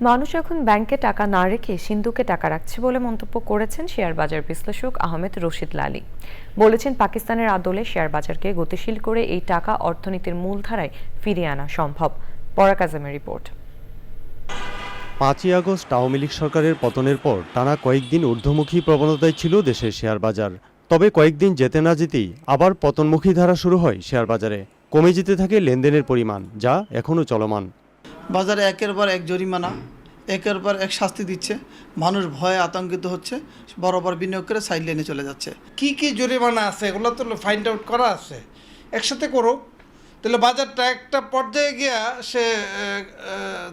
মানুষ এখন ব্যাংকে টাকা না রেখে সিন্ধুকে টাকা রাখছে বলে মন্তব্য করেছেন শেয়ার বাজার বিশ্লেষক আহমেদ রশিদ লালী। বলেছেন, পাকিস্তানের আদলে শেয়ার বাজারকে গতিশীল করে এই টাকা অর্থনীতির মূলধারায় ফিরিয়ে আনা সম্ভব। পরাক আজমের রিপোর্ট। পাঁচই আগস্ট আওয়ামী লীগ সরকারের পতনের পর টানা কয়েকদিন ঊর্ধ্বমুখী প্রবণতায় ছিল দেশের শেয়ার বাজার। তবে কয়েকদিন যেতে না যেতেই আবার পতনমুখী ধারা শুরু হয় শেয়ার বাজারে। কমে যেতে থাকে লেনদেনের পরিমাণ, যা এখনও চলমান। বাজারে একের পর এক জরিমানা, একের পর এক শাস্তি দিচ্ছে। মানুষ ভয়ে আতঙ্কিত হচ্ছে, বরাবর বিনিয়োগ করে সাইড লাইনে চলে যাচ্ছে। কি কি জরিমানা আছে? এগুলো তো ফাইন্ড আউট করা আছে। একসাথে করুক। তাহলে বাজারটা একটা পর্যায়ে গিয়া সে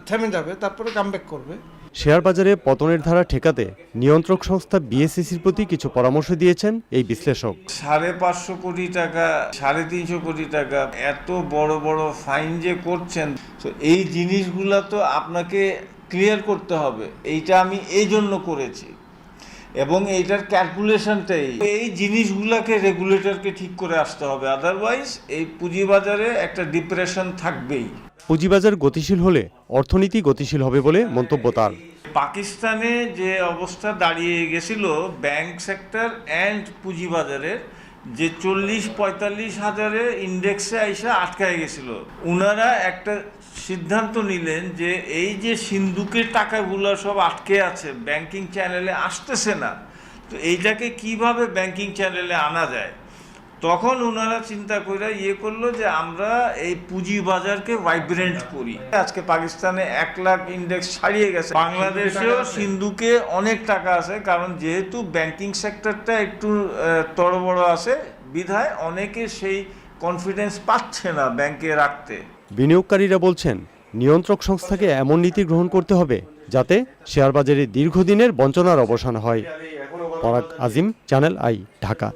থেমে যাবে, তারপরে কামব্যাক করবে। শেয়ার বাজারে পতনের ধারা ঠেকাতে নিয়ন্ত্রক সংস্থা বিএসসিসির প্রতি কিছু পরামর্শ দিয়েছেন এই বিশ্লেষক। সাড়ে পাঁচশো কোটি টাকা, সাড়ে তিনশো কোটি টাকা, এত বড় বড় ফাইন যে করছেন, তো এই জিনিসগুলো তো আপনাকে ক্লিয়ার করতে হবে। এইটা আমি এই জন্য করেছি। এবং এইটার ক্যালকুলেশনটাই এই জিনিসগুলোকে রেগুলেটরকে ঠিক করে আসতে হবে আদারওয়াইজ এই পুঁজিবাজারে একটা ডিপ্রেশন থাকবেই। পুঁজিবাজার গতিশীল হলে অর্থনীতি গতিশীল হবে বলে মন্তব্য তার। পাকিস্তানে যে অবস্থা দাঁড়িয়ে গেছিল ব্যাংক সেক্টর অ্যান্ড পুঁজিবাজারের যে চল্লিশ পঁয়তাল্লিশ হাজারে ইন্ডেক্সে আইসা আটকায় গেছিল। উনারা একটা সিদ্ধান্ত নিলেন যে এই যে সিন্ধুকের টাকাগুলো সব আটকে আছে ব্যাংকিং চ্যানেলে আসতেছে না, তো এইটাকে কীভাবে ব্যাংকিং চ্যানেলে আনা যায়? তখন ওনারা চিন্তা করে ইয়ে করল যে আমরা এই পুঁজি বাজারকে ভাইব্রেন্ট করি। আজকে পাকিস্তানে এক লাখ ইন্ডেক্স ছাড়িয়ে গেছে। বাংলাদেশেও সিন্ধুকে অনেক টাকা আছে কারণ যেহেতু ব্যাংকিং সেক্টরটা একটু তড় বড় আছে বিধায় অনেকে সেই কনফিডেন্স পাচ্ছে না ব্যাংকে রাখতে। বিনিয়োগকারীরা বলছেন নিয়ন্ত্রক সংস্থাকে এমন নীতি গ্রহণ করতে হবে যাতে শেয়ার বাজারে দীর্ঘদিনের বঞ্চনার অবসান হয়। পরাগ আজিম চ্যানেল আই ঢাকা।